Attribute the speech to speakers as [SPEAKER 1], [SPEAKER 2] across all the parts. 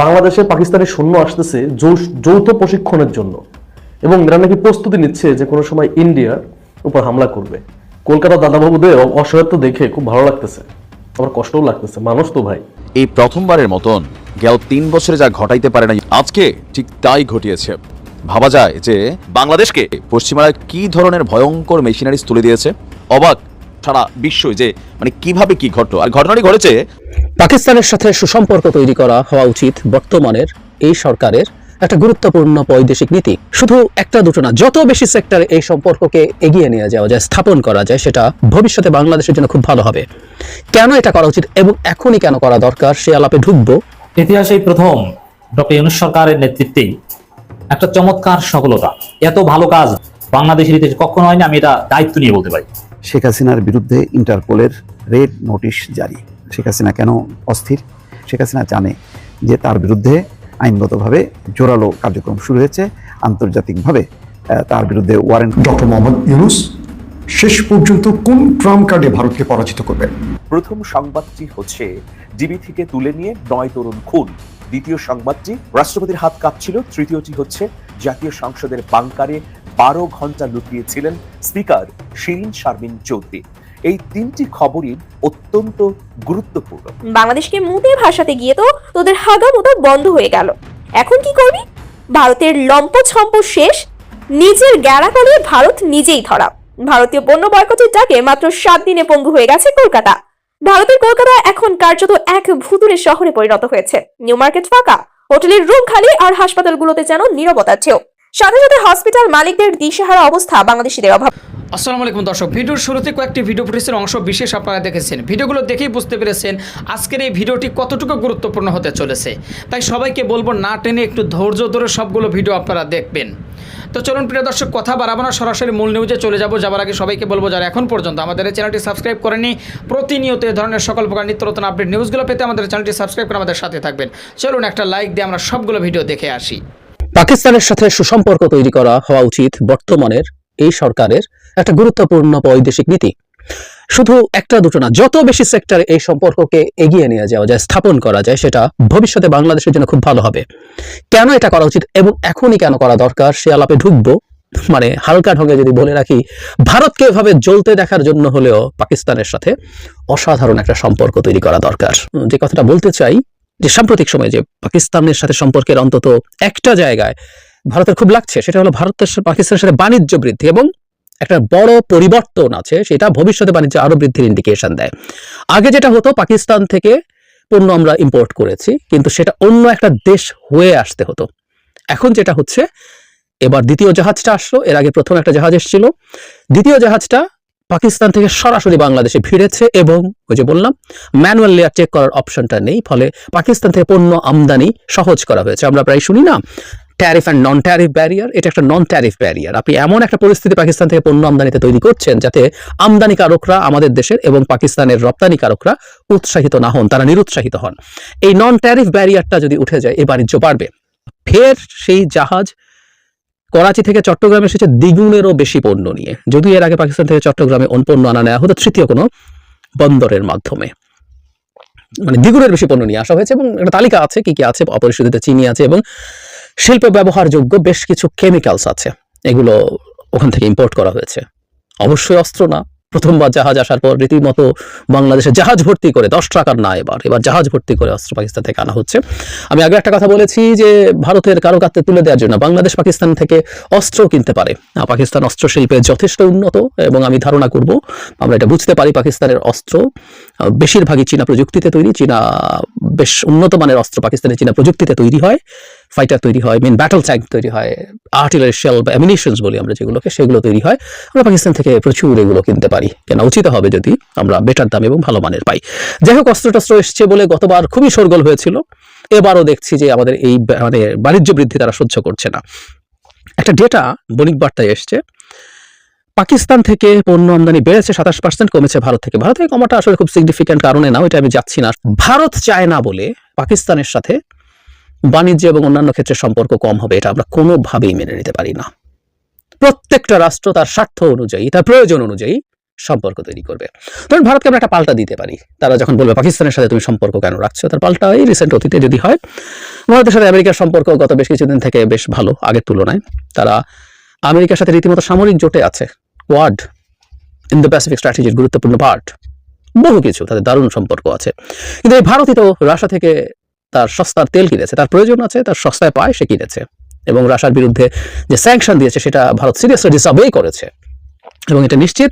[SPEAKER 1] বাংলাদেশে পাকিস্তানের সৈন্য আসতেছে যৌথ প্রশিক্ষণের জন্য। এবং এরা নাকি প্রস্তুতি নিচ্ছে যে কোনো সময় ইন্ডিয়ার উপর হামলা করবে। কলকাতা দাদাবাবুদের অসহায়ত্ব দেখে খুব ভালো লাগতেছে। আবার কষ্টও লাগতেছে। মানুষ তো ভাই।
[SPEAKER 2] এই প্রথমবারের মতন গেল তিন বছরে যা ঘটাইতে পারে না আজকে ঠিক তাই ঘটিয়েছে। ভাবা যায় যে বাংলাদেশকে পশ্চিমারা কি ধরনের ভয়ঙ্কর মেশিনারিজ তুলে দিয়েছে। অবাক সারা বিশ্বই যে মানে কীভাবে কি ঘটলো? আর ঘটনাটি ঘটেছে
[SPEAKER 3] পাকিস্তানের সাথে সুসম্পর্ক তৈরি করা হওয়া উচিত বর্তমানের এই সরকারের একটা গুরুত্বপূর্ণ বৈদেশিক নীতি। শুধু একটা দুটো না যত বেশি সেক্টরে এই সম্পর্ককে এগিয়ে নিয়ে যাওয়া যায় স্থাপন করা যায় সেটা ভবিষ্যতে বাংলাদেশের জন্য খুব ভালো হবে। কেন এটা করা উচিত এবং এখনই কেন করা দরকার সে আলাপে ঢুকবো।
[SPEAKER 4] ইতিহাসে প্রথম ডক্টর ইউনুস সরকারের নেতৃত্বেই একটা চমৎকার সফলতা। এত ভালো কাজ বাংলাদেশের ইতিহাসে কখনো হয়নি আমি এটা দায়িত্ব নিয়ে বলতে পারি।
[SPEAKER 5] শেখ হাসিনার বিরুদ্ধে ইন্টারপোলের রেড নোটিশ জারি। শেখ হাসিনা কেন অস্থির? শেখ হাসিনা জানে যে তার বিরুদ্ধে আইনগতভাবে জোরালো কার্যক্রম শুরু হয়েছে। আন্তর্জাতিকভাবে তার বিরুদ্ধে ওয়ারেন্ট
[SPEAKER 6] ডক্টর মোহাম্মদ ইউনুস শেষ পর্যন্ত কোন ট্রাম্প কার্ডে ভারতকে পরাজিত করবেন
[SPEAKER 7] প্রথম সংবাদটি হচ্ছে ডিবি থেকে তুলে নিয়ে নয় তরুণ খুন। দ্বিতীয় সংবাদটি রাষ্ট্রপতির হাত কাঁপছিল তৃতীয়টি হচ্ছে জাতীয় সংসদের বাংকারে বারো ঘণ্টা লুকিয়েছিলেন স্পিকার শিরিন শারমিন চৌধুরী। এই তিনটি খবরই অত্যন্ত গুরুত্বপূর্ণ।
[SPEAKER 8] বাংলাদেশকে মুদে ভাষাতে গিয়ে তো তোদের হাগামোটা বন্ধ হয়ে গেল। এখন কি করবি? ভারতের লম্প ছম্প শেষ, নিজের গ্যারাকলে ভারত নিজেই ধরা। ভারতীয় পণ্য বয়কটের ডাকে মাত্র সাত দিনে পঙ্গু হয়ে গেছে কলকাতা। ভারতের কলকাতা এখন কার্যত এক ভুতুরে শহরে পরিণত হয়েছে। নিউ মার্কেট ফাঁকা হোটেলের রুম খালি আর হাসপাতালগুলোতে যেন নিরবতা ছেও সাথে সাথে হসপিটাল মালিকদের দিশেহারা অবস্থা বাংলাদেশিদের অভাব।
[SPEAKER 9] আসসালামু আলাইকুম দর্শক, ভিডিওর শুরুতে কয়েকটি ভিডিও ফুটেজের অংশ বিশেষ আপনারা দেখেছেন। ভিডিওগুলো দেখেই বুঝতে পেরেছেন আজকের এই ভিডিওটি কতটুকু গুরুত্বপূর্ণ হতে চলেছে। তাই সবাইকে বলব না টেনে একটু ধৈর্য ধরে সবগুলো ভিডিও আপনারা দেখবেন। তো চলুন, প্রিয় দর্শক, কথা বাড়াবো না। সরাসরি মূল নিউজে চলে যাব। যাবার আগে সবাইকে বলব, যারা এখন পর্যন্ত আমাদের এই চ্যানেলটি সাবস্ক্রাইব করেনি প্রতিনিয়ত এ ধরনের সকল প্রকার নিত্য নতুন আপডেট নিউজগুলো পেতে আমাদের চ্যানেলটি সাবস্ক্রাইব করে আমাদের সাথে থাকবেন। চলুন, একটা লাইক দিয়ে আমরা সবগুলো ভিডিও দেখে আসি।
[SPEAKER 3] পাকিস্তানের সাথে সুসম্পর্ক তৈরি করা হওয়া উচিত বর্তমানের এই সরকারের একটা গুরুত্বপূর্ণ বৈদেশিক নীতি। শুধু একটা দুটো না, যত বেশি সেক্টরে এই সম্পর্ককে এগিয়ে নিয়ে যাওয়া যায়, স্থাপন করা যায়, সেটা ভবিষ্যতে বাংলাদেশের জন্য খুব ভালো হবে। কেন এটা করা উচিত এবং এখনই কেন করা দরকার, সে আলাপে ঢুকবো। মানে হালকা ঢঙ্গে যদি বলে রাখি, ভারতকে এভাবে জ্বলতে দেখার জন্য হলেও পাকিস্তানের সাথে অসাধারণ একটা সম্পর্ক তৈরি করা দরকার। যে কথাটা বলতে চাই, যে সাম্প্রতিক সময়ে যে পাকিস্তানের সাথে সম্পর্কের অন্তত একটা জায়গায় ভারতের খুব লাগছে, সেটা হলো ভারতের পাকিস্তানের সাথে বাণিজ্য বৃদ্ধি এবং একটা বড় পরিবর্তন আছে, সেটা ভবিষ্যতে বাণিজ্য আরও বৃদ্ধির ইন্ডিকেশন দেয়। আগে যেটা হতো, পাকিস্তান থেকে পণ্য আমরা ইম্পোর্ট করেছি, কিন্তু সেটা অন্য একটা দেশ হয়ে আসতে হতো। এখন যেটা হচ্ছে, এবার দ্বিতীয় জাহাজটা আসলো, এর আগে প্রথম একটা জাহাজ এসেছিল। দ্বিতীয় জাহাজটা পাকিস্তান থেকে সরাসরি বাংলাদেশে ভিড়েছে এবং ওই যে বললাম ম্যানুয়াল লেয়ার চেক করার অপশনটা নেই, ফলে পাকিস্তান থেকে পণ্য আমদানি সহজ করা হয়েছে। আমরা প্রায় শুনি না tariff and non tariff barrier এটা একটা নন ট্যারিফ ব্যারিয়ার আপনি এমন একটা পরিস্থিতি পাকিস্তান থেকে পণ্য আমদানিতে তৈরি করছেন যাতে আমদানিকারকরা আমাদের দেশের এবং পাকিস্তানের রপ্তানিকারকরা উৎসাহিত না হন, তারা নিরুৎসাহিত হন। এই নন ট্যারিফ ব্যারিয়ারটা যদি উঠে যায়, এ বাণিজ্য বাড়বে। ফের সেই জাহাজ করাচি থেকে চট্টগ্রামে এসেছে দ্বিগুণেরও বেশি পণ্য নিয়ে। যদিও এর আগে পাকিস্তান থেকে চট্টগ্রামে অন্য পণ্য আনা নেওয়া হতো, তৃতীয় কোনো বন্দরের মাধ্যমে। মানে দ্বিগুণের বেশি পণ্য নিয়ে আসা হয়েছে এবং একটা তালিকা আছে, কি কি আছে, অপরিশোধিত চিনি আছে এবং শিল্প ব্যবহারযোগ্য বেশ কিছু কেমিক্যালস আছে। এগুলো ওখান থেকে ইম্পোর্ট করা হয়েছে। অবশ্যই অস্ত্র না। প্রথমবার জাহাজ আসার পর রীতিমতো বাংলাদেশে জাহাজ ভর্তি করে, দশ টাকার না এবার এবার জাহাজ ভর্তি করে অস্ত্র পাকিস্তান থেকে আনা হচ্ছে। আমি আগে একটা কথা বলেছি যে ভারতের কারোকাত্যে তুলে দেওয়ার জন্য বাংলাদেশ পাকিস্তান থেকে অস্ত্র কিনতে পারে। পাকিস্তান অস্ত্র শিল্পে যথেষ্ট উন্নত এবং আমি ধারণা করব, আমরা এটা বুঝতে পারি পাকিস্তানের অস্ত্র। বেশিরভাগই চীনা প্রযুক্তিতে তৈরি। চীনা বেশ উন্নত মানের অস্ত্র পাকিস্তানের চীনা প্রযুক্তিতে তৈরি হয়। ফাইটার তৈরি হয় মেন ব্যাটল ট্যাঙ্ক তৈরি হয় আর্টিলারি শেল বা অ্যামিনিশনস বলি আমরা যেগুলোকে, সেগুলো তৈরি হয়। আমরা পাকিস্তান থেকে প্রচুর এগুলো কিনতে পারি। কেনা উচিত হবে যদি আমরা বেটার দাম এবং ভালো মানের পাই। যাই হোক অস্ত্র টস্ত্র এসছে বলে গতবার খুবই সরগোল হয়েছিল। এবারও দেখছি যে আমাদের এই মানে বাণিজ্য বৃদ্ধি তারা সহ্য করছে না। একটা ডেটা বণিক বার্তায় এসছে। পাকিস্তান থেকে পণ্য আমদানি বেড়েছে সাতাশ পার্সেন্ট কমেছে ভারত থেকে। ভারত থেকে কমাটা আসলে খুব সিগনিফিক্যান্ট কারণে না, ওইটা আমি যাচ্ছি না। ভারত চায় না বলে পাকিস্তানের সাথে বাণিজ্য এবং অন্যান্য ক্ষেত্রে সম্পর্ক কম হবে, এটা আমরা কোনোভাবেই মেনে নিতে পারি না। প্রত্যেকটা রাষ্ট্র তার স্বার্থ অনুযায়ী, তার প্রয়োজন অনুযায়ী সম্পর্ক তৈরি করবে। ধরুন ভারতকে আমরা একটা পাল্টা দিতে পারি। তারা যখন বলবে, পাকিস্তানের সাথে তুমি সম্পর্ক কেন রাখছো? তার পাল্টা এই রিসেন্ট অতীতে যদি হয়, ভারতের সাথে আমেরিকার সম্পর্ক গত বেশ কিছুদিন থেকে বেশ ভালো, আগের তুলনায়। তারা আমেরিকার সাথে রীতিমতো সামরিক জোটে আছে। কোয়াড ইন দ্য প্যাসিফিক স্ট্র্যাটেজির গুরুত্বপূর্ণ পার্ট বহু কিছু, তাদের দারুণ সম্পর্ক আছে। কিন্তু এই ভারতই তো রাশিয়া থেকে তার সস্তার তেল কিনেছে, তার প্রয়োজন আছে, তার সস্তায় পায়, সে কিনেছে। এবং রাশিয়ার বিরুদ্ধে যে স্যাংশন দিয়েছে, সেটা ভারত সিরিয়াসলি ডিসঅবে করেছে। এবং এটা নিশ্চিত,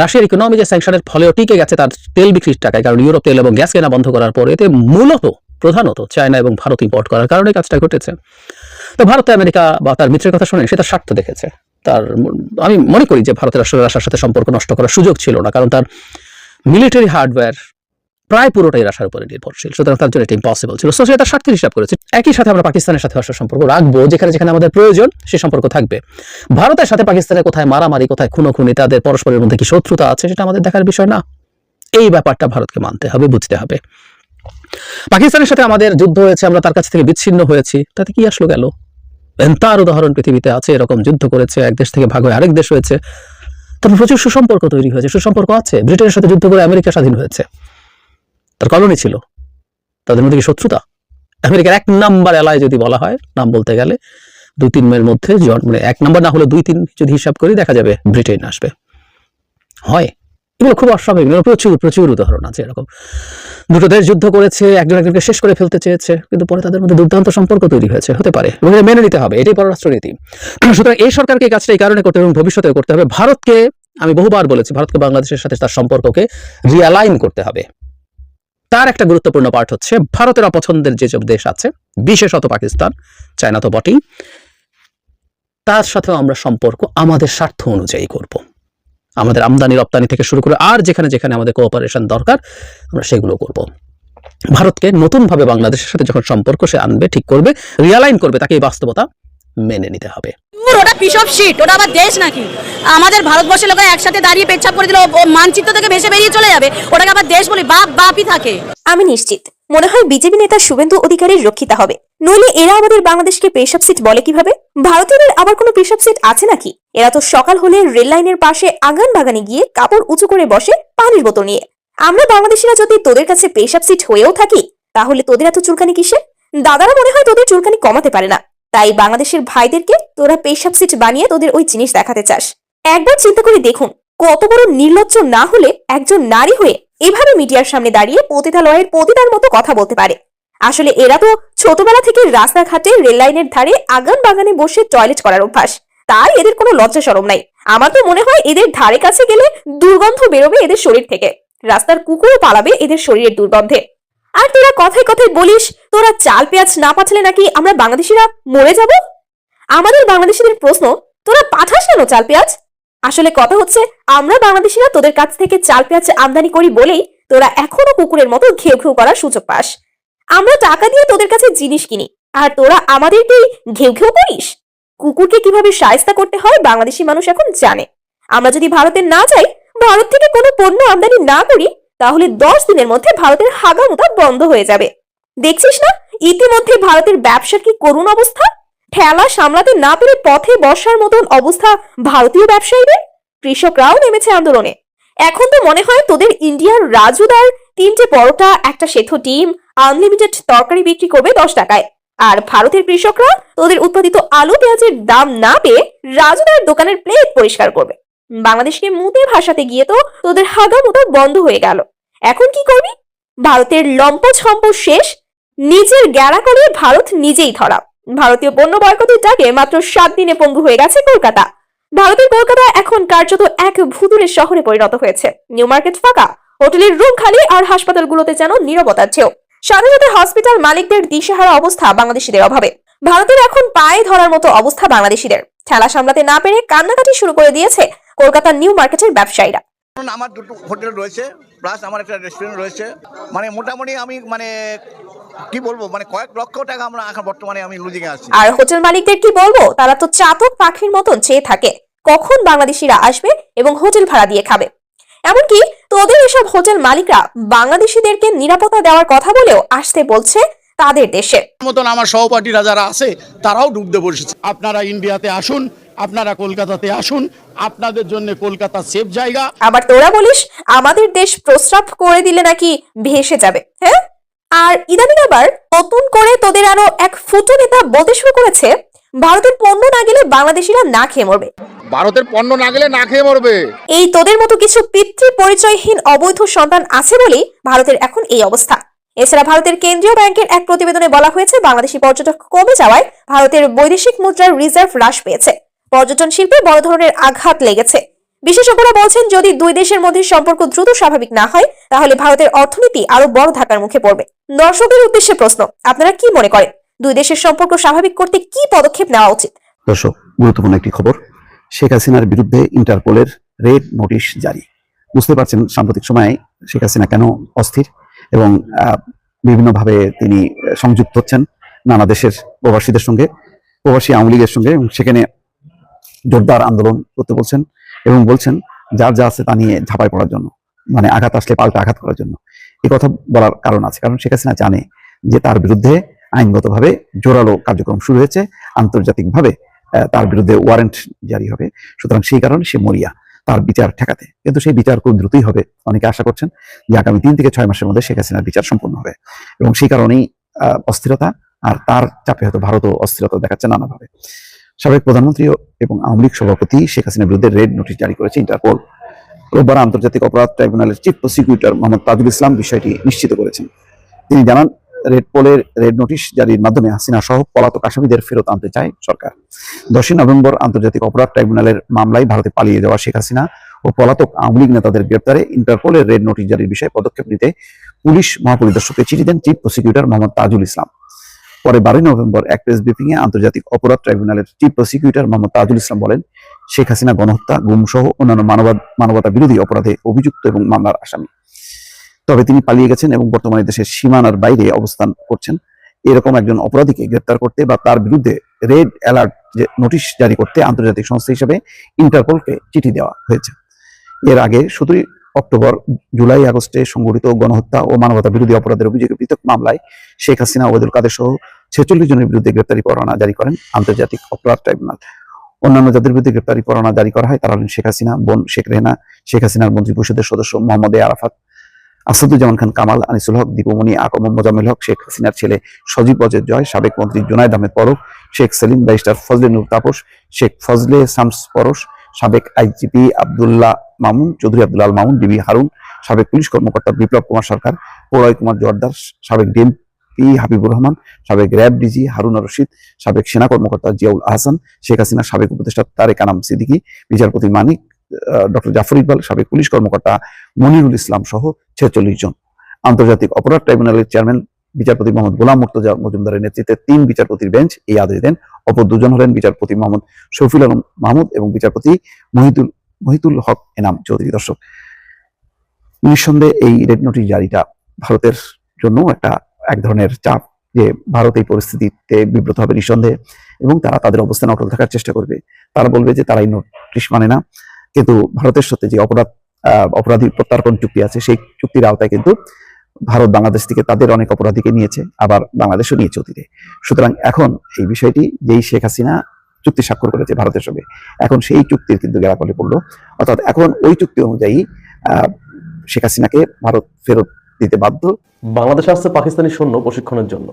[SPEAKER 3] রাশিয়ার ইকোনমি যে স্যাংশনের ফলেও টিকে গেছে, তার তেল বিক্রির টাকায়। কারণ ইউরোপ তেল এবং গ্যাস কেনা বন্ধ করার পর এতে মূলত, প্রধানত চায়না এবং ভারত ইম্পোর্ট করার কারণে কাজটা ঘটেছে। তো ভারতে আমেরিকা বা তার মিত্রের কথা শুনে সে তার স্বার্থ দেখেছে। তার আমি মনে করি যে ভারতের আসলে রাশিয়ার সাথে সম্পর্ক নষ্ট করার সুযোগ ছিল না, কারণ তার মিলিটারি হার্ডওয়্যার প্রায় পুরোটাই রাশিয়ার উপরে নির্ভরশীল। সুতরাং তার জন্য এটা ইম্পসিবল ছিল। সো সে তার স্বার্থের হিসাব করেছে। একই সাথে আমরা পাকিস্তানের সাথে অবশ্য সম্পর্ক রাখব, যেখানে যেখানে আমাদের প্রয়োজন, সে সম্পর্ক থাকবে। ভারতের সাথে পাকিস্তানের কোথায় মারামারি, কোথায় খুনোখুনি, তাদের পরস্পরের মধ্যে কি শত্রুতা আছে, সেটা আমাদের দেখার বিষয় না। এই ব্যাপারটা ভারতকে মানতে হবে, বুঝতে হবে। পাকিস্তানের সাথে আমাদের যুদ্ধ হয়েছে, আমরা তার কাছ থেকে বিচ্ছিন্ন হয়েছি। তাতে কি আসলো গেল? তার উদাহরণ পৃথিবীতে আছে, এরকম যুদ্ধ করেছে, এক দেশ থেকে ভাগ হয়ে আরেক দেশ হয়েছে। তারপর প্রচুর সুসম্পর্ক তৈরি হয়েছে, সুসম্পর্ক আছে। ব্রিটেনের সাথে যুদ্ধ করে আমেরিকা স্বাধীন হয়েছে। তার কলোনি ছিল। তাদের মধ্যে কি শত্রুতা? আমেরিকার এক নাম্বার এলায় যদি বলা হয়, নাম বলতে গেলে দুই তিন মেয়ের মধ্যে মানে এক নাম্বার না হলে দুই তিন যদি হিসাব করি, দেখা যাবে ব্রিটেন আসবে। হয়। এগুলো খুব অস্বাভাবিক প্রচুর প্রচুর উদাহরণ আছে এরকম। দুটো দেশ যুদ্ধ করেছে, একজন একজনকে শেষ করে ফেলতে চেয়েছে, কিন্তু পরে তাদের মধ্যে দুর্দান্ত সম্পর্ক তৈরি হয়েছে, হতে পারে। এবং এটা মেনে নিতে হবে, এটাই পররাষ্ট্রনীতি। সুতরাং এই সরকারকে এই কাজটা এই কারণে করতে এবং ভবিষ্যতে করতে হবে। ভারতকে, আমি বহুবার বলেছি, ভারতকে বাংলাদেশের সাথে তার সম্পর্ককে রিয়ালাইন করতে হবে। তার একটা গুরুত্বপূর্ণ পার্ট হচ্ছে ভারতের অপছন্দের যেসব দেশ আছে, বিশেষত পাকিস্তান, চায়না তো বটেই, তার সাথেও আমরা সম্পর্ক আমাদের স্বার্থ অনুযায়ী করব। আমাদের আমদানি রপ্তানি থেকে শুরু করে আর যেখানে যেখানে আমাদের কোঅপারেশন দরকার, আমরা সেগুলো করব। ভারতকে নতুনভাবে বাংলাদেশের সাথে যখন সম্পর্ক সে আনবে, ঠিক করবে রিয়ালাইন করবে, তাকে এই বাস্তবতা মেনে নিতে হবে।
[SPEAKER 10] ওটা পিসব শিট ওটা আবার দেশ নাকি? আমাদের ভারতবর্ষের লোকেরা একসাথে দাঁড়িয়ে পেচ্ছাপ করে দিলে মানচিত্র থেকে ভেসে বেরিয়ে চলে যাবে, ওটাকে আবার দেশ বলি বাপ বাপই থাকে।
[SPEAKER 8] আমি নিশ্চিত, মনে হয় বিজেপি নেতা শুভেন্দু অধিকারীর রক্ষিতা হবে। নইলে এরা আমাদের বাংলাদেশকে পেশাব সিট বলে কীভাবে? ভারতীয়দের আবার কোনো পেশাব সিট আছে নাকি? এরা তো সকাল হলে রেল লাইনের পাশে আগান বাগানে গিয়ে কাপড় উঁচু করে বসে পানির বোতল নিয়ে। আমরা বাংলাদেশিরা যদি তোদের কাছে পেশাব সিট হয়েও থাকি, তাহলে তোদের এত চুলকানি কিসে দাদারা মনে হয় তোদের চুলকানি কমাতে পারে না। তাই বাংলাদেশের ভাইদেরকে তোরা পেশাব সিট বানিয়ে তোদের ওই জিনিস দেখাতে চাস। একবার চিন্তা করে দেখুন, কত বড় নির্লজ্জ না হলে একজন নারী হয়ে এভাবে মিডিয়ার সামনে দাঁড়িয়ে পতিতালয়ের পতিতার মতো কথা বলতে পারে। আসলে এরা তো ছোটবেলা থেকে রাস্তাঘাটে রেল লাইনের ধারে আগান বাগানে বসে টয়লেট করার অভ্যাস। তাই এদের কোনো লজ্জা সরম নাই। আমার তো মনে হয় এদের ধারে কাছে গেলে দুর্গন্ধ বেরোবে এদের শরীর থেকে। রাস্তার কুকুরও পালাবে এদের শরীরের দুর্গন্ধে। আর তোরা কথায় কথায় বলিস, তোরা চাল পেঁয়াজ না পাঠালে নাকি আমরা বাংলাদেশিরা মরে যাব? আমাদের বাংলাদেশিদের প্রশ্ন, তোরা পাঠাস কেন চাল পেঁয়াজ? আসলে কথা হচ্ছে, আমরা বাংলাদেশিরা তোদের কাছ থেকে চাল পেঁয়াজ আমদানি করি বলেই তোরা এখনও কুকুরের মতো ঘেউ ঘেউ করার সুযোগ পাস। আমরা টাকা দিয়ে তোদের কাছে জিনিস কিনি, আর তোরা আমাদেরকেই ঘেউ ঘেউ করিস? কুকুরকে কীভাবে সায়স্তা করতে হয় বাংলাদেশি মানুষ এখন জানে। আমরা যদি ভারতে না যাই, ভারত থেকে কোনো পণ্য আমদানি না করি তাহলে দশ দিনের মধ্যে ভারতের হাগামুতা বন্ধ হয়ে যাবে। দেখছিস না? ইতিমধ্যে ভারতের ব্যবসার কি করুণ অবস্থা? ঠেলা সামলাতে না পেরে পথে বসার মতন অবস্থা ভারতীয় ব্যবসায়ীদের? কৃষকরাও নেমেছে আন্দোলনে। এখন তো মনে হয় তোদের ইন্ডিয়ার রাজুদার তিনটে পরোটা, একটা সেদ্ধ ডিম আনলিমিটেড তরকারি বিক্রি করবে দশ টাকায়। আর ভারতের কৃষকরা তোদের উৎপাদিত আলু পেঁয়াজের দাম না পেয়ে রাজুদার দোকানের প্লেট পরিষ্কার করবে। বাংলাদেশকে মুতে ভাসাতে গিয়ে তো তোদের হাগামোটা বন্ধ হয়ে গেল। এখন কি করবি? ভারতের লম্প ছম্প শেষ, নিজের গ্যারা করে ভারত নিজেই ধরা। ভারতীয় পণ্য বয়কটের ডাকে মাত্র সাত দিনে পঙ্গু হয়ে গেছে কলকাতা। ভারতের কলকাতা এখন কার্যত এক ভুতুরের শহরে পরিণত হয়েছে। নিউ মার্কেট ফাঁকা, হোটেলের রুম খালি আর হাসপাতালগুলোতে যেন নীরবতার ছেও সাথে হসপিটাল মালিকদের দিশেহারা অবস্থা বাংলাদেশিদের অভাবে। ভারতের এখন পায়ে ধরার মতো অবস্থা বাংলাদেশিদের। ঠেলা সামলাতে না পেরে কান্নাকাটি শুরু করে দিয়েছে কলকাতার নিউ মার্কেটের ব্যবসায়ীরা।
[SPEAKER 11] আমার দুটো হোটেল রয়েছে প্লাস আমার একটা রেস্টুরেন্ট রয়েছে। মানে মোটামুটি আমি মানে কি বলব মানে কয়েক লক্ষ টাকা আমরা এখন বর্তমানে আমি লুজিংয়ে আছি।
[SPEAKER 8] আর হোটেল মালিকদের কি বলব তারা তো চাতক পাখির মতন চেয়ে থাকে। কখন বাংলাদেশিরা আসবে এবং হোটেল ভাড়া দিয়ে খাবে? এমনকি তোদের এসব হোটেল মালিকরা বাংলাদেশিদেরকে নিরাপত্তা দেওয়ার কথা বলেও আসতে বলছে তাদের দেশে।
[SPEAKER 12] মতন আমার সহপাঠীরা যারা আছে তারাও ডুবতে বসেছে। আপনারা ইন্ডিয়াতে আসুন আপনারা কলকাতাতে আসুন আপনাদের জন্য কলকাতা সেফ জায়গা।
[SPEAKER 8] আবার তোরা বলিস আমাদের দেশ প্রস্রাব করে দিলে নাকি ভেসে যাবে হ্যাঁ? আর ইদানিং আবার নতুন করে তোদের আরও এক ফুটো নেতা বলতে শুরু করেছে ভারতের পণ্য না গেলে বাংলাদেশিরা না খেয়ে মরবে।
[SPEAKER 12] ভারতের পণ্য না গেলে না খেয়ে মরবে।
[SPEAKER 8] এই তোদের মতো কিছু পিতৃ পরিচয়হীন অবৈধ সন্তান আছে বলেই ভারতের এখন এই অবস্থা। এছাড়া ভারতের কেন্দ্রীয় ব্যাংকের এক প্রতিবেদনে বলা হয়েছে বাংলাদেশি পর্যটক কমে যাওয়ায় ভারতের বৈদেশিক মুদ্রার রিজার্ভ হ্রাস পেয়েছে। পর্যটন শিল্পে বড় ধরনের আঘাত লেগেছে। বিশেষজ্ঞরা বলছেন, যদি দুই দেশের মধ্যে সম্পর্ক দ্রুত স্বাভাবিক না হয়, তাহলে ভারতের অর্থনীতি আরও বড় ধাক্কার মুখে পড়বে। দর্শকদের উদ্দেশ্যে প্রশ্ন, আপনারা কি মনে করেন? দুই দেশের সম্পর্ক স্বাভাবিক করতে কি পদক্ষেপ নেওয়া উচিত?
[SPEAKER 5] দর্শক, গুরুত্বপূর্ণ একটি খবর। শেখ হাসিনার বিরুদ্ধে ইন্টারপোলের রেড নোটিশ জারি। বুঝতে পারছেন, সাম্প্রতিক সময়ে শেখ হাসিনা কেন অস্থির এবং বিভিন্নভাবে তিনি সংযুক্ত হচ্ছেন নানা দেশের প্রবাসীদের সঙ্গে, প্রবাসী আওয়ামী লীগের সঙ্গে এবং সেখানে জোরদার আন্দোলন করতে বলছেন এবং বলছেন, যার যা আছে তা নিয়ে ঝাঁপায় পড়ার জন্য মানে আঘাত আসলে পাল্টা আঘাত করার জন্য। এই কথা বলার কারণ আছে, কারণ শেখ হাসিনা জানে যে তার বিরুদ্ধে আইনগতভাবে জোরালো কার্যক্রম শুরু হয়েছে, আন্তর্জাতিকভাবে তার বিরুদ্ধে ওয়ারেন্ট জারি হবে। সুতরাং সেই কারণে সে মরিয়া তার বিচার ঠেকাতে। কিন্তু সেই বিচার খুব দ্রুতই হবে, অনেকে আশা করছেন যে আগামী তিন থেকে ছয় মাসের মধ্যে শেখ হাসিনার বিচার সম্পন্ন হবে। এবং সেই কারণেই অস্থিরতা আর তার চাপে হয়তো ভারতও অস্থিরতা দেখাচ্ছে নানাভাবে। সাবেক প্রধানমন্ত্রী এবং আওয়ামী লীগ সভাপতি শেখ হাসিনার বিরুদ্ধে রেড নোটিশ জারি করেছে ইন্টারপোল। রোববার আন্তর্জাতিক অপরাধ ট্রাইব্যুনালের চিফ প্রসিকিউটর মোহাম্মদ তাজুল ইসলাম বিষয়টি নিশ্চিত করেছেন। তিনি জানান, রেড পোলের রেড নোটিশ জারির মাধ্যমে হাসিনা সহ পলাতক আসামিদের ফেরত আনতে চায় সরকার। দশই নভেম্বর আন্তর্জাতিক অপরাধ ট্রাইব্যুনালের মামলায় ভারতে পালিয়ে যাওয়া শেখ হাসিনা ও পলাতক আওয়ামী লীগ নেতাদের গ্রেপ্তারে ইন্টারপোলের রেড নোটিশ জারির বিষয়ে পদক্ষেপ নিতে পুলিশ মহাপরিদর্শককে চিঠি দেন চিফ প্রসিকিউটর মোহাম্মদ তাজুল ইসলাম। পরে বারোই নভেম্বর এক প্রেস ব্রিফিং এ আন্তর্জাতিক অপরাধ ট্রাইব্যুনালের চিফ প্রসিকিউটর মোহাম্মদ তাজুল ইসলাম বলেন, শেখ হাসিনা গণহত্যা গুম সহ অন্যান্য মানবতা বিরোধী অপরাধে অভিযুক্ত এবং মামলার আসামি। তবে তিনি পালিয়ে গেছেন এবং বর্তমানে দেশের সীমানার বাইরে অবস্থান করছেন। এরকম একজন অপরাধীকে গ্রেপ্তার করতে বা তার বিরুদ্ধে রেড অ্যালার্ট যে নোটিশ জারি করতে আন্তর্জাতিক সংস্থা হিসেবে ইন্টারপোলকে চিঠি দেওয়া হয়েছে। এর আগে সতেরোই অক্টোবর, জুলাই, আগস্টে সংঘটিত গণহত্যা ও মানবতা বিরোধী অপরাধের অভিযোগে পৃথক মামলায় শেখ হাসিনা, ওবায়দুল কাদের সহ ছেচল্লিশ জনের বিরুদ্ধে গ্রেপ্তারি পরোয়ানা জারি করেন আন্তর্জাতিক অপরাধ ট্রাইব্যুনাল। অন্যান্য যাদের বিরুদ্ধে গ্রেপ্তারি পরোয়ানা জারি করা হয়, তারা হলেন শেখ হাসিনা, বোন শেখ রেহনা, শেখ হাসিনার মন্ত্রী পরিষদের সদস্য মোহাম্মদ এ আরাফাত, আসাদুজ্জামান খান কামাল, আনিসুল হক, দীপমণি, আকম, মোজাম্মেল হক, শেখ হাসিনার ছেলে সজীব অজের জয়, সাবেক মন্ত্রী জুনায়দ আহমেদ পরশ, শেখ সেলিম ব্যারিস্টার ফজলে নূর তাপস, শেখ ফজলে শামস পরশ সাবেক আইজিপি আব্দুল্লাহ মামুন, চৌধুরী আব্দুল আল মামুন, ডিবি হারুন, সাবেক পুলিশ কর্মকর্তা বিপ্লব কুমার সরকার, প্রলয় কুমার জোয়ারদার, সাবেক ডিএমপি হাবিবুর রহমান, সাবেক র্যাব ডিজি হারুন রশিদ, সাবেক সেনা কর্মকর্তা জিয়াউল আহসান, শেখ হাসিনার সাবেক উপদেষ্টা তারেক আনাম সিদ্দিকী, বিচারপতি মানিক ডক্টর জাফর ইকবাল, সাবেক পুলিশ কর্মকর্তা মনিরুল ইসলাম সহ ছেচল্লিশ জন। আন্তর্জাতিক অপরাধ ট্রাইব্যুনালের চেয়ারম্যান বিচারপতি মোহাম্মদ গোলাম মুর্তজা মজুমদারের নেতৃত্বে তিন বিচারপতির বেঞ্চ এই আদেশ দেন। অপর দুজন হলেন বিচারপতি মোহাম্মদ শফিল আলম মাহমুদ এবং বিচারপতি মহিদুল মহিতুল হক এনাম চৌধুরী। দর্শক, নিঃসন্দেহে এই রেড নোটিশ জারিটা ভারতের জন্য একটা এক ধরনের চাপ যে ভারত এই পরিস্থিতিতে বিব্রত হবে নিঃসন্দেহে এবং তারা তাদের অবস্থানে অটল থাকার চেষ্টা করবে। তারা বলবে যে তারা এই নোটিশ মানে না, কিন্তু ভারতের সাথে যে অপরাধ অপরাধী প্রত্যার্পণ চুক্তি আছে, সেই চুক্তির আওতায় কিন্তু ভারত বাংলাদেশ থেকে তাদের অনেক অপরাধীকে নিয়েছে, আবার বাংলাদেশও নিয়েছে অতীতে। সুতরাং এখন এই বিষয়টি যেই শেখ হাসিনা চুক্তি স্বাক্ষর করেছে ভারতের সঙ্গে, এখন সেই চুক্তির কিন্তু গেরাকলে পড়ল। অর্থাৎ এখন ওই চুক্তি অনুযায়ী শেখ হাসিনাকে ভারত ফেরত দিতে বাধ্য।
[SPEAKER 1] বাংলাদেশে আসছে পাকিস্তানি সৈন্য প্রশিক্ষণের জন্য।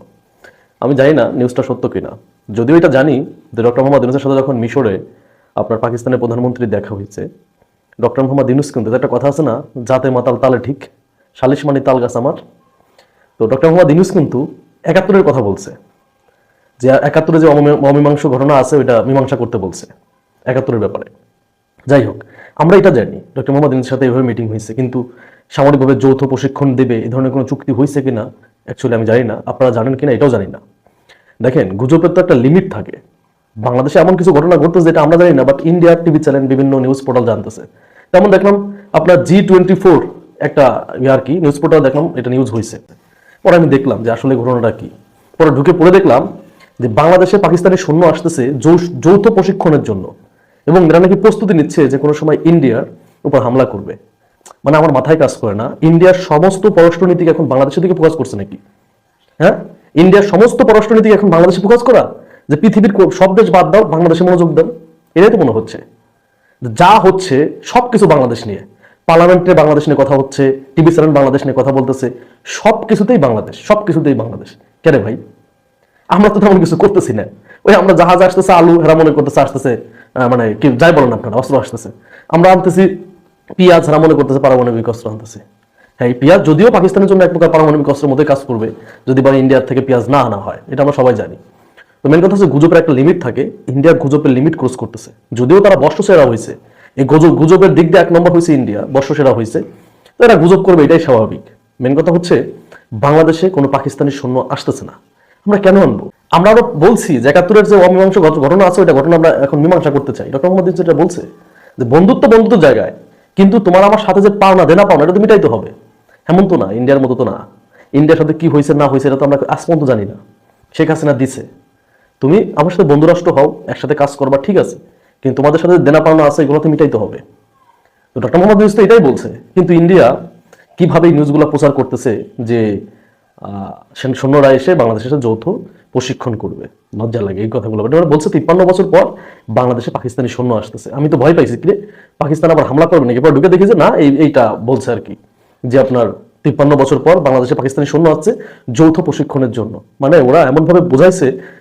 [SPEAKER 1] আমি জানি না নিউজটা সত্য কিনা। যদিও এটা জানি যে ডক্টর মোহাম্মদ ইউনুসের সাথে যখন মিশরে আপনার পাকিস্তানের প্রধানমন্ত্রী দেখা হয়েছে, ডক্টর মোহাম্মদ ইউনুস কিন্তু একটা কথা আছে না যাতে মাতাল তালে ঠিক? সালিশ মানি তাল গাছ আমার। তো ডক্টর মোহাম্মদ ইউনুস কিন্তু একাত্তরের কথা বলছে। যে একাত্তরে যে অমী- অমীমাংস ঘটনা আছে, ওইটা মীমাংসা করতে বলছে একাত্তরের ব্যাপারে। যাই হোক, আমরা এটা জানি, ডক্টর মোহাম্মদ ইউনুসের সাথে এইভাবে মিটিং হয়েছে, কিন্তু সামরিকভাবে যৌথ প্রশিক্ষণ দেবে এই ধরনের কোনো চুক্তি হয়েছে কিনা অ্যাকচুয়ালি আমি জানি না, আপনারা জানেন কিনা এটাও জানি না। দেখেন, গুজবের তো একটা লিমিট থাকে। বাংলাদেশে এমন কিছু ঘটনা ঘটতেছে যেটা আমরা জানি না বাট ইন্ডিয়ার টিভি চ্যানেল বিভিন্ন নিউজ পোর্টাল জানতেছে। তেমন দেখলাম, আপনার জি টোয়েন্টি ফোর একটা ইয়ে আর কি নিউজ পোর্টাল দেখলাম, এটা নিউজ হয়েছে পরে আমি দেখলাম যে আসলে ঘটনাটা কি। পরে ঢুকে পড়ে দেখলাম যে বাংলাদেশে পাকিস্তানের সৈন্য আসতেছে যৌথ প্রশিক্ষণের জন্য এবং এরা নাকি প্রস্তুতি নিচ্ছে যে কোনো সময় ইন্ডিয়ার উপর হামলা করবে। মানে আমার মাথায় কাজ করে না, ইন্ডিয়ার সমস্ত পররাষ্ট্রনীতিকে এখন বাংলাদেশের দিকে ফোকাস করছে নাকি? হ্যাঁ? ইন্ডিয়ার সমস্ত পররাষ্ট্রনীতি এখন বাংলাদেশে ফোকাস করা? যে পৃথিবীর সব দেশ বাদ দাও, বাংলাদেশে মনোযোগ দেন। এটাই তো মনে হচ্ছে। যা হচ্ছে সবকিছু বাংলাদেশ নিয়ে। পার্লামেন্টে বাংলাদেশ নিয়ে কথা হচ্ছে, টিভি চ্যানেল বাংলাদেশ নিয়ে কথা বলতেছে সব কিছুতেই বাংলাদেশ সব কিছুতেই বাংলাদেশ। কেন ভাই? আমরা তো তেমন কিছু করতেছি না। ওই আমরা জাহাজ আসতেছে, আলু হেরা মনে করতেছে, আসতেছে মানে কি, যাই বলেন আপনারা, অস্ত্র আসতেছে। আমরা আনতেছি পেঁয়াজ, হেরা মনে করতেছে, পারমাণবিক অস্ত্র আনতেছে। হ্যাঁ এই পেঁয়াজ যদিও পাকিস্তানের জন্য এক প্রকার পারমাণবিক অস্ত্রের মধ্যে কাজ করবে, যদি বা ইন্ডিয়ার থেকে পেঁয়াজ না আনা হয়, এটা আমরা সবাই জানি। তো মেন কথা হচ্ছে, গুজবের একটা লিমিট থাকে ইন্ডিয়া গুজবের লিমিট ক্রস করতেছে। যদিও তারা বর্ষ সেরা হয়েছে এই গুজব, গুজবের দিক দিয়ে এক নম্বর হয়েছে ইন্ডিয়া, বর্ষ সেরা হয়েছে তো এরা গুজব করবে, এটাই স্বাভাবিক। মেন কথা হচ্ছে, বাংলাদেশে কোনো পাকিস্তানি সৈন্য আসতেছে না। আমরা কেন আনব? আমরা আরও বলছি যে একাত্তরের যে অমীমাংস ঘটনা আছে, ওইটা ঘটনা আমরা এখন মীমাংসা করতে চাই। ডক্টর মোহাম্মদ যেটা বলছে, যে বন্ধুত্ব বন্ধুত্ব জায়গায়, কিন্তু তোমার আমার সাথে যে পাওনা, দেনা পাওনা, এটা তো মিটাইতে হবে। এমন তো না, ইন্ডিয়ার মতো তো না। ইন্ডিয়ার সাথে কি হয়েছে না হয়েছে এটা তো আমরা আজ পর্যন্ত জানি না। শেখ হাসিনা দিছে। তুমি আমার সাথে বন্ধুরাষ্ট্র হও, একসাথে কাজ করবা, ঠিক আছে। কিন্তু তোমাদের সাথে দেনা পাওনা আছে এগুলো তো মিটাইতে হবে। তো ডক্টর মোহাম্মদ ইউনুস তো এটাই বলছে। কিন্তু ইন্ডিয়া কীভাবে এই নিউজগুলো প্রচার করতেছে যে সৈন্যরা এসে বাংলাদেশের সাথে যৌথ প্রশিক্ষণ করবে? লজ্জা লাগে এই কথাগুলো। বাট ওরা বলছে তিপ্পান্ন বছর পর বাংলাদেশে পাকিস্তানি সৈন্য আসতেছে। আমি তো ভয় পাইছি কি রে, পাকিস্তান আবার হামলা করবে নাকি? পর ঢুকে দেখি যে না এই এইটা বলছে আর কি যে আপনার তিপ্পান্ন বছর পর বাংলাদেশে পাকিস্তানি সৈন্য আসছে যৌথ প্রশিক্ষণের জন্য। মানে ওরা এমন ভাবে বোঝাইছে